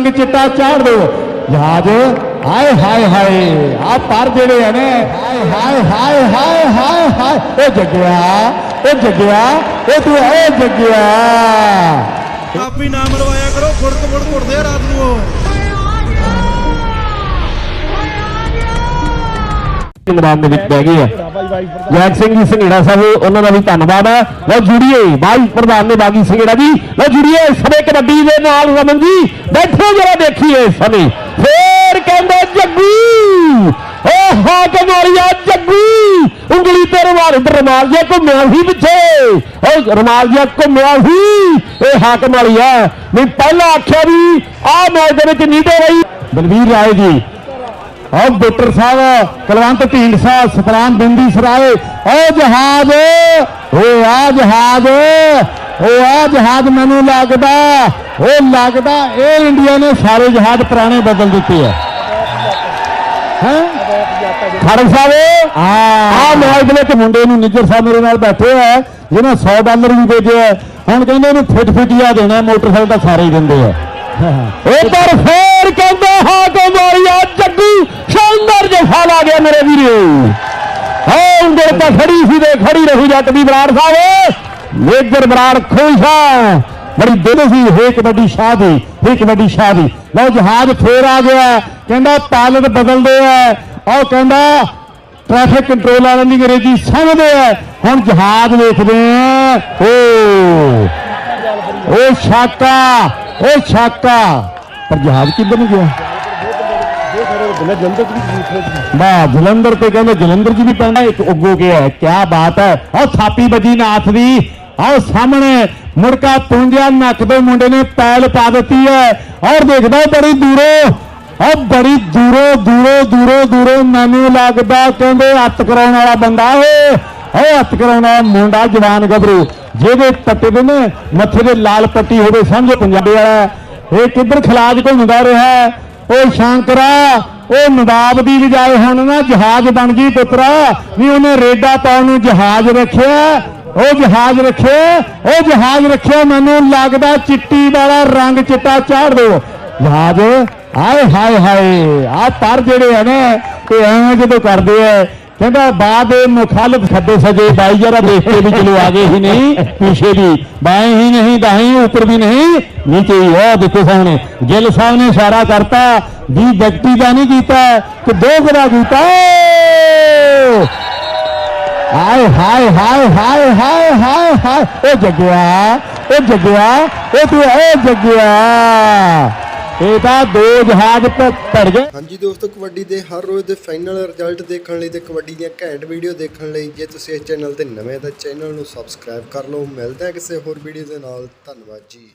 ਰੰਗ ਚਿੱਟਾ ਚਾੜ ਦਿਓ ਜਹਾਜ਼ ਹਾਏ ਹਾਏ ਹਾਏ ਆ ਪਰ ਜਿਹੜੇ ਆ ਨੇ, ਹਾਏ ਹਾਏ ਹਾਏ ਹਾਏ ਹਾਏ ਉਹ ਜੱਗਿਆ ਉਹ ਜੱਗਿਆ ਉਹ ਤੂੰ ਉਹ ਜੱਗਿਆ। ਆਪ ਹੀ ਨਾ ਮਰਵਾਇਆ ਕਰੋ ਫੁੜਕ ਫੁੜਕ ਉੱਠਦੇ ਆ ਰਾਤ ਨੂੰ ਉਹ। ਮੈਦਾਨ ਦੇ ਵਿੱਚ ਬਹਿ ਗਏ ਆ। ਜੈਕ ਸਿੰਘ ਜੀ, ਸੰਘੇੜਾ ਸਾਹਿਬ, ਉਹਨਾਂ ਦਾ ਵੀ ਧੰਨਵਾਦ ਹੈ ਲਓ ਜੁੜੀਏ, ਬਾਈ ਪ੍ਰਧਾਨ ਨੇ ਬਾਗੀ ਸੰਘੇੜਾ ਜੀ। ਲਓ ਜੁੜੀਏ ਸਮੇਂ ਕਬੱਡੀ ਦੇ ਨਾਲ ਰਮਨ ਜੀ। ਬੈਠੋ ਜਰਾ, ਦੇਖੀਏ ਇਸ ਫੇਰ ਕਹਿੰਦੇ ਜੱਗੂ। ਓ ਹਾਕ ਮਾਰਿਆ ਜੱਗੂ। ਉਂਗਲੀ ਤੇ ਰਮਾਲ ਰਮਾਲ ਜਿਹਾ ਘੁੰਮਿਆ ਸੀ ਪਿੱਛੇ। ਓ ਰਮਾਲ ਜਿਹਾ ਘੁੰਮਿਆ ਸੀ। ਇਹ ਹਾਕ ਮਾਰਿਆ ਨਹੀਂ, ਪਹਿਲਾਂ ਆਖਿਆ ਵੀ ਆਹ ਮੈਚ ਦੇ ਵਿੱਚ ਨੀਟੇ ਰਹੀ ਬਲਵੀਰ ਰਾਏ ਜੀ ਓ ਡਾਕਟਰ ਸਾਹਿਬ ਕਲਵੰਤ ਢੀਂਡਸਾ ਸਤਰਾਮ ਬਿੰਦੀ ਸਰਾਏ। ਓ ਜਹਾਜ਼ ਓ ਆ ਜਹਾਜ਼ ਓ ਆ ਜਹਾਜ਼ ਮੈਨੂੰ ਲੱਗਦਾ ਉਹ ਲੱਗਦਾ ਇਹ ਇੰਡੀਆ ਨੇ ਸਾਰੇ ਜਹਾਜ਼ ਪੁਰਾਣੇ ਬਦਲ ਦਿੱਤੇ ਆ। ਹੈ? ਖੜਕ ਸਾਹਿਬ ਆ ਆ ਮੈਚ ਦੇ ਵਿੱਚ ਮੁੰਡੇ ਨੂੰ ਨਿੱਜਰ ਸਾਹਿਬ ਮੇਰੇ ਨਾਲ ਬੈਠੇ ਆ ਜਿਹਨਾਂ 100 ਡਾਲਰ ਵੀ ਭੇਜਿਆ ਹੁਣ ਕਹਿੰਦੇ ਇਹਨੂੰ ਫਿਟ ਫਿਟਿਆ ਦੇਣਾ ਮੋਟਰਸਾਈਕਲ ਤਾਂ ਸਾਰੇ ਹੀ ਦਿੰਦੇ ਆ। ਉਹ ਪਰ ਫੇਰ ਕਹਿੰਦੇ ਹਾਂ ਕੋ ਜੱਗੂ ਸ਼ਾਨਦਾਰ ਜਫਾ ਲਾ ਗਿਆ ਮੇਰੇ ਵੀਰੇ। ਹਾਂ ਉਂਗਲ ਤਾਂ ਖੜੀ ਸੀ ਦੇ ਖੜੀ ਰਹੂ ਜੱਟ ਦੀ ਬਰਾੜ ਸਾਹਿਬ। ਮੇਜਰ ਬਰਾੜ ਖੁਸ਼ ਬੜੀ ਦਿਲ ਸੀ, ਹੈ ਕਬੱਡੀ ਸ਼ਾਹ ਦੀ, ਹੈ ਕਬੱਡੀ ਸ਼ਾਹ ਦੀ। ਲਓ ਜਹਾਜ਼ ਫੇਰ ਆ ਗਿਆ। ਕਹਿੰਦਾ ਪਾਇਲਟ ਬਦਲਦੇ ਆ। ਉਹ ਕਹਿੰਦਾ ਟ੍ਰੈਫਿਕ ਕੰਟਰੋਲ ਵਾਲਿਆਂ ਦੀ ਅੰਗਰੇਜ਼ੀ ਸਮਝਦੇ ਆ। ਹੁਣ ਜਹਾਜ਼ ਵੇਖਦੇ ਆ। ਓ ਓ ਛਾਕਾ ਓ ਛਾਕਾ। ਪਰ ਜਹਾਜ਼ ਕਿੱਧਰ ਨੂੰ ਗਿਆ? ਵਾਹ, ਜਲੰਧਰ ਤੇ ਕਹਿੰਦੇ ਜਲੰਧਰ ਜੀ ਵੀ ਪੈਂਦਾ ਇੱਕ ਉੱਗੋ ਗਿਆ ਕੀ ਬਾਤ ਹੈ। ਉਹ ਥਾਪੀ ਬਜੀ ਨਾਥ ਦੀ। ਆਹ ਸਾਹਮਣੇ ਮੁੜਕਾ ਪੁੰਜਿਆ ਨੱਕ ਦੇ ਮੁੰਡੇ ਨੇ ਪੈਲ ਪਾ ਦਿੱਤੀ ਹੈ। ਔਰ ਦੇਖਦਾ ਬੜੀ ਦੂਰੋਂ, ਉਹ ਬੜੀ ਦੂਰੋਂ ਦੂਰੋਂ ਦੂਰੋਂ ਦੂਰੋਂ ਮੈਨੂੰ ਲੱਗਦਾ ਕਹਿੰਦੇ ਹੱਥ ਕਰਾਉਣ ਵਾਲਾ ਬੰਦਾ ਏ ਉਹ ਹੱਥ ਕਰਾਉਣ ਵਾਲਾ ਮੁੰਡਾ ਜਵਾਨ ਗੱਭਰੂ। ਜਿਹਦੇ ਪੱਟੇ ਦੇ ਨੇ ਮੱਥੇ ਦੇ ਲਾਲ ਪੱਟੀ ਹੋਵੇ, ਸਮਝੋ ਪੰਜਾਬੀ ਵਾਲਾ। ਇਹ ਕਿੱਧਰ ਖਲਾਜ ਘੁੰਮਦਾ ਰਿਹਾ ਉਹ ਸ਼ਾਂਕਰਾ ਉਹ ਨਵਾਬ ਦੀ ਬਜਾਏ ਹੁਣ ਨਾ, ਜਹਾਜ਼ ਬਣ ਗਈ ਪੁੱਤਰਾ। ਵੀ ਉਹਨੇ ਰੇਡਾ ਪਾਉਣ ਨੂੰ ਜਹਾਜ਼ ਰੱਖਿਆ। ਉਹ ਜਹਾਜ਼ ਰੱਖਿਆ ਉਹ ਜਹਾਜ਼ ਰੱਖਿਆ ਮੈਨੂੰ ਲੱਗਦਾ ਚਿੱਟੀ ਵਾਲਾ ਰੰਗ ਚਿੱਟਾ ਚਾੜ ਦੋ ਜਹਾਜ਼ ਆਏ ਹਾਏ ਹਾਏ ਆ ਪਰ ਜਿਹੜੇ ਆ ਨਾ, ਇਹ ਐਂ ਜਦੋਂ ਕਰਦੇ ਆ। ਕਹਿੰਦਾ, ਬਾਦ ਮੁਖਾਲਫ ਖੱਦੇ ਸਜੇ ਬਾਈ ਜਰਾ ਦੇਖ ਕੇ ਵੀ ਚਲੋ ਆਗੇ ਹੀ ਨਹੀਂ, ਪਿੱਛੇ ਵੀ। ਬਾਏ ਹੀ ਨਹੀਂ ਦਾਹੀਂ ਉੱਪਰ ਵੀ ਨਹੀਂ, ਨੀਚੇ ਹੀ ਉਹ ਦੇਖੋ ਸਾਹਮਣੇ। ਗਿੱਲ ਸਾਹਿਬ ਨੇ ਇਸ਼ਾਰਾ ਕਰਤਾ, ਵੀ ਵਿਅਕਤੀ ਦਾ ਨਹੀਂ ਕੀਤਾ ਕਿ ਦੋ ਗਰਾ ਕੀਤਾ। ਹਾਏ ਹਾਏ ਹਾਏ ਹਾਏ ਹਾਏ ਹਾਏ ਹਾਏ। ਉਹ ਜਗਿਆ ਉਹ ਜਗਿਆ, ਉਹ ਤੂੰ ਉਹ ਜਗਿਆ। ਇਹ ਤਾਂ ਦੋ ਜਹਾਜ਼ ਭੜ ਗਏ। ਹਾਂਜੀ ਦੋਸਤੋ, ਕਬੱਡੀ ਦੇ ਹਰ ਰੋਜ਼ ਦੇ ਫਾਈਨਲ ਰਿਜ਼ਲਟ ਦੇਖਣ ਲਈ ਤੇ ਕਬੱਡੀ ਦੀਆਂ ਘੈਂਟ ਵੀਡੀਓ ਦੇਖਣ ਲਈ ਜੇ ਤੁਸੀਂ ਇਸ ਚੈਨਲ ਤੇ ਨਵੇਂ ਤਾਂ ਚੈਨਲ ਨੂੰ ਸਬਸਕ੍ਰਾਈਬ ਕਰ ਲਓ। ਮਿਲਦੇ ਹਾਂ ਕਿਸੇ ਹੋਰ ਵੀਡੀਓ ਦੇ ਨਾਲ। ਧੰਨਵਾਦ ਜੀ।